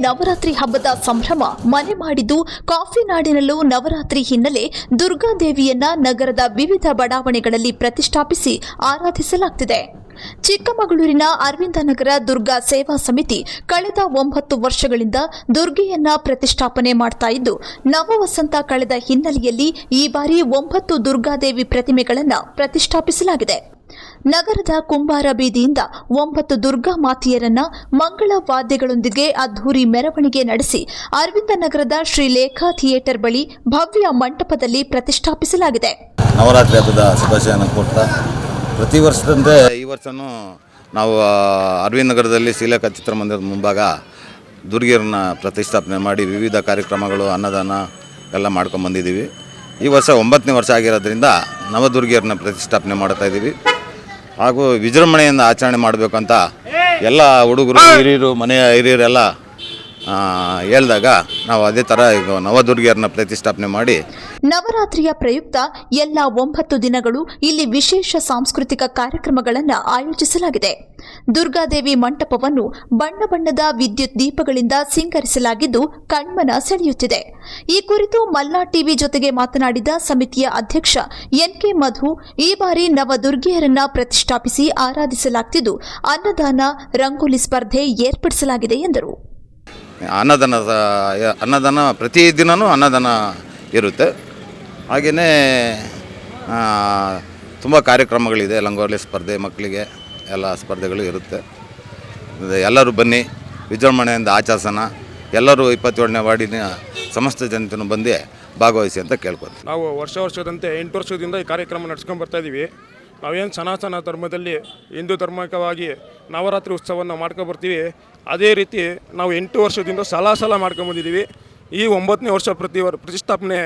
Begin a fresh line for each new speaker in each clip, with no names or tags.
ನವರಾತ್ರಿ ಹಬ್ಬದ ಸಂಭ್ರಮ ಮನೆ ಮಾಡಿದ್ದು ಕಾಫಿ ನಾಡಿನಲ್ಲೂ ನವರಾತ್ರಿ ಹಿನ್ನೆಲೆ ದುರ್ಗಾದೇವಿಯನ್ನ ನಗರದ ವಿವಿಧ ಬಡಾವಣೆಗಳಲ್ಲಿ ಪ್ರತಿಷ್ಠಾಪಿಸಿ ಆರಾಧಿಸಲಾಗುತ್ತಿದೆ ಚಿಕ್ಕಮಗಳೂರಿನ ಅರವಿಂದನಗರ ದುರ್ಗಾ ಸೇವಾ ಸಮಿತಿ ಕಳೆದ ಒಂಬತ್ತು ವರ್ಷಗಳಿಂದ ದುರ್ಗೆಯನ್ನ ಪ್ರತಿಷ್ಠಾಪನೆ ಮಾಡ್ತಾ ಇದ್ದು ನವವಸಂತ ಕಳೆದ ಹಿನ್ನೆಲೆಯಲ್ಲಿ ಈ ಬಾರಿ ಒಂಬತ್ತು ದುರ್ಗಾದೇವಿ ಪ್ರತಿಮೆಗಳನ್ನು ಪ್ರತಿಷ್ಠಾಪಿಸಲಾಗಿದೆ. ನಗರದ ಕುಂಬಾರ ಬೀದಿಯಿಂದ ಒಂಬತ್ತು ದುರ್ಗಾ ಮಾತೆಯರನ್ನ ಮಂಗಳ ವಾದ್ಯಗಳೊಂದಿಗೆ ಅದ್ದೂರಿ ಮೆರವಣಿಗೆ ನಡೆಸಿ ಅರವಿಂದ ನಗರದ ಶ್ರೀ ಲೇಖಾ ಥಿಯೇಟರ್ ಬಳಿ ಭವ್ಯ ಮಂಟಪದಲ್ಲಿ ಪ್ರತಿಷ್ಠಾಪಿಸಲಾಗಿದೆ.
ನವರಾತ್ರಿ ಹಬ್ಬದ ಪ್ರತಿ ವರ್ಷದಂತೆ ಈ ವರ್ಷವೂ ನಾವು ಅರವಿಂದ ಅರವಿಂದ್ ನಗರದಲ್ಲಿ ಶ್ರೀಲೇಖಾ ಚಿತ್ರಮಂದಿರದ ಮುಂಭಾಗ ದುರ್ಗಿಯರನ್ನ ಪ್ರತಿಷ್ಠಾಪನೆ ಮಾಡಿ ವಿವಿಧ ಕಾರ್ಯಕ್ರಮಗಳು, ಅನ್ನದಾನ ಎಲ್ಲ ಮಾಡ್ಕೊಂಡು ಬಂದಿದ್ದೀವಿ ಈ ವರ್ಷ ಒಂಬತ್ತನೇ ವರ್ಷ ಆಗಿರೋದ್ರಿಂದ ನವದುರ್ಗಿಯರನ್ನ ಪ್ರತಿಷ್ಠಾಪನೆ ಮಾಡ್ತಾ ಇದ್ದೀವಿ. ಹಾಗೂ ವಿಜೃಂಭಣೆಯಿಂದ ಆಚರಣೆ ಮಾಡಬೇಕಂತ ಎಲ್ಲ ಹುಡುಗರು ಹಿರಿಯರು ಮನೆಯ ಹಿರಿಯರೆಲ್ಲ ಹೇಳ್ದಾಗ ನಾವು ಅದೇ ತರ ನವದುರ್ಗಿಯರನ್ನ ಪ್ರತಿಷ್ಠಾಪನೆ ಮಾಡಿ
ನವರಾತ್ರಿಯ ಪ್ರಯುಕ್ತ ಎಲ್ಲ ಒಂಬತ್ತು ದಿನಗಳು ಇಲ್ಲಿ ವಿಶೇಷ ಸಾಂಸ್ಕೃತಿಕ ಕಾರ್ಯಕ್ರಮಗಳನ್ನು ಆಯೋಜಿಸಲಾಗಿದೆ. ದುರ್ಗಾದೇವಿ ಮಂಟಪವನ್ನು ಬಣ್ಣ ಬಣ್ಣದ ವಿದ್ಯುತ್ ದೀಪಗಳಿಂದ ಸಿಂಗರಿಸಲಾಗಿದ್ದು ಕಣ್ಮನ ಸೆಳೆಯುತ್ತಿದೆ. ಈ ಕುರಿತು ಮಲ್ಲಾ ಟಿವಿ ಜೊತೆಗೆ ಮಾತನಾಡಿದ ಸಮಿತಿಯ ಅಧ್ಯಕ್ಷ ಎನ್ಕೆ ಮಧು, ಈ ಬಾರಿ ನವದುರ್ಗಿಯರನ್ನ ಪ್ರತಿಷ್ಠಾಪಿಸಿ ಆರಾಧಿಸಲಾಗುತ್ತಿದ್ದು ಅನ್ನದಾನ, ರಂಗೋಲಿ ಸ್ಪರ್ಧೆ ಏರ್ಪಡಿಸಲಾಗಿದೆ ಎಂದರು.
ಅನ್ನದಾನ ಸ- ಅನ್ನದಾನ ಪ್ರತಿ ದಿನವೂ ಅನ್ನದಾನ ಇರುತ್ತೆ. ಹಾಗೆಯೇ ತುಂಬ ಕಾರ್ಯಕ್ರಮಗಳಿದೆ, ಲಂಗೋಲಿ ಸ್ಪರ್ಧೆ, ಮಕ್ಕಳಿಗೆ ಎಲ್ಲ ಸ್ಪರ್ಧೆಗಳು ಇರುತ್ತೆ. ಎಲ್ಲರೂ ಬನ್ನಿ, ವಿಜೃಂಭಣೆಯಿಂದ ಆಚರಿಸೋಣ ಎಲ್ಲರೂ ಇಪ್ಪತ್ತೇಳನೇ ವಾರ್ಡಿನ ಸಮಸ್ತ ಜನತೆಯೂ ಬಂದು ಭಾಗವಹಿಸಿ ಅಂತ ಕೇಳ್ಕೊತೀವಿ
ನಾವು ವರ್ಷ ವರ್ಷದಂತೆ ಎಂಟು ವರ್ಷದಿಂದ ಈ ಕಾರ್ಯಕ್ರಮ ನಡೆಸ್ಕೊಂಡು ಬರ್ತಾ ಇದ್ದೀವಿ ನಾವೇನು ಸನಾತನ ಧರ್ಮದಲ್ಲಿ ಹಿಂದೂ ಧರ್ಮಕವಾಗಿ ನವರಾತ್ರಿ ಉತ್ಸವವನ್ನು ಮಾಡ್ಕೊಂಡು ಬರ್ತೀವಿ, ಅದೇ ರೀತಿ ನಾವು ಎಂಟು ವರ್ಷದಿಂದ ಸಲ ಸಲ ಮಾಡ್ಕೊಂಬಂದಿದ್ದೀವಿ ಈ ಒಂಬತ್ತನೇ ವರ್ಷ ಪ್ರತಿ ಪ್ರತಿಷ್ಠಾಪನೆ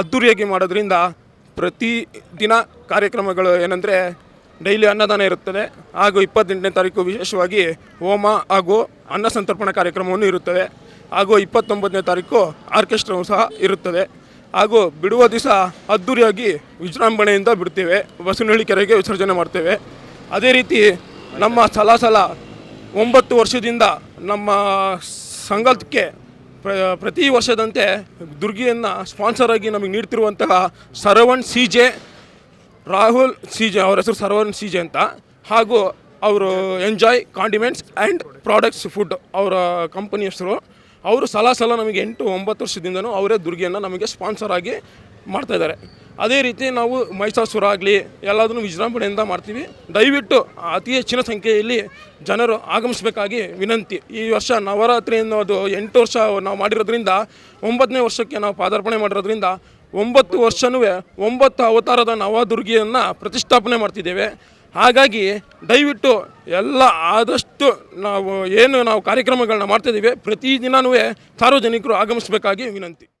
ಅದ್ಧೂರಿಯಾಗಿ ಮಾಡೋದ್ರಿಂದ ಪ್ರತಿ ದಿನ ಕಾರ್ಯಕ್ರಮಗಳು ಏನಂದರೆ ಡೈಲಿ ಅನ್ನದಾನ ಇರುತ್ತದೆ. ಹಾಗೂ ಇಪ್ಪತ್ತೆಂಟನೇ ತಾರೀಕು ವಿಶೇಷವಾಗಿ ಹೋಮ ಹಾಗೂ ಅನ್ನ ಸಂತರ್ಪಣಾ ಕಾರ್ಯಕ್ರಮವನ್ನು ಇರುತ್ತದೆ ಹಾಗೂ ಇಪ್ಪತ್ತೊಂಬತ್ತನೇ ತಾರೀಕು ಆರ್ಕೆಸ್ಟ್ರಾವು ಸಹ ಇರುತ್ತದೆ. ಹಾಗೂ ಬಿಡುವ ದಿವಸ ಅದ್ದೂರಿಯಾಗಿ ವಿಜೃಂಭಣೆಯಿಂದ ಬಿಡ್ತೇವೆ ಬಸವನಹಳ್ಳಿ ಕೆರೆಗೆ ವಿಸರ್ಜನೆ ಮಾಡ್ತೇವೆ. ಅದೇ ರೀತಿ ನಮ್ಮ ಸಲ ಸಲ ಒಂಬತ್ತು ವರ್ಷದಿಂದ ನಮ್ಮ ಸಂಘಕ್ಕೆ ಪ್ರ, ಪ್ರತಿ ವರ್ಷದಂತೆ ದುರ್ಗಿಯನ್ನು ಸ್ಪಾನ್ಸರ್ ಆಗಿ ನಮಗೆ ನೀಡ್ತಿರುವಂತಹ Saravan C J, Rahul C J, ಅವರ ಹೆಸರು ಸರವಣ್ ಸಿ ಜೆ ಅಂತ. ಹಾಗೂ ಅವರು enjoy condiments and products food ಅವರ ಕಂಪನಿ ಹೆಸರು. ಅವರು ಸಲ ಸಲ ನಮಗೆ ಎಂಟು ಒಂಬತ್ತು ವರ್ಷದಿಂದನೂ ಅವರೇ ದುರ್ಗಿಯನ್ನು ನಮಗೆ ಸ್ಪಾನ್ಸರ್ ಆಗಿ ಮಾಡ್ತಾ ಇದ್ದಾರೆ. ಅದೇ ರೀತಿ ನಾವು ಮೈಸಾಸುರ ಆಗಲಿ, ಎಲ್ಲದನ್ನು ವಿಜೃಂಭಣೆಯಿಂದ ಮಾಡ್ತೀವಿ. ದಯವಿಟ್ಟು ಅತಿ ಹೆಚ್ಚಿನ ಸಂಖ್ಯೆಯಲ್ಲಿ ಜನರು ಆಗಮಿಸಬೇಕಾಗಿ ವಿನಂತಿ. ಈ ವರ್ಷ ನವರಾತ್ರಿ ಅನ್ನೋದು ಎಂಟು ವರ್ಷ ನಾವು ಮಾಡಿರೋದ್ರಿಂದ, ಒಂಬತ್ತನೇ ವರ್ಷಕ್ಕೆ ನಾವು ಪಾದಾರ್ಪಣೆ ಮಾಡಿರೋದ್ರಿಂದ, ಒಂಬತ್ತು ವರ್ಷನೂ ಒಂಬತ್ತು ಅವತಾರದ ನವದುರ್ಗಿಯನ್ನು ಪ್ರತಿಷ್ಠಾಪನೆ ಮಾಡ್ತಿದ್ದೇವೆ. ಹಾಗಾಗಿ ದಯವಿಟ್ಟು ಎಲ್ಲ ಆದಷ್ಟು ನಾವು ಏನು ನಾವು ಕಾರ್ಯಕ್ರಮಗಳನ್ನ ಮಾಡ್ತಿದ್ದೀವಿ ಪ್ರತಿದಿನವೂ ಸಾರ್ವಜನಿಕರು ಆಗಮಿಸಬೇಕಾಗಿ ವಿನಂತಿ.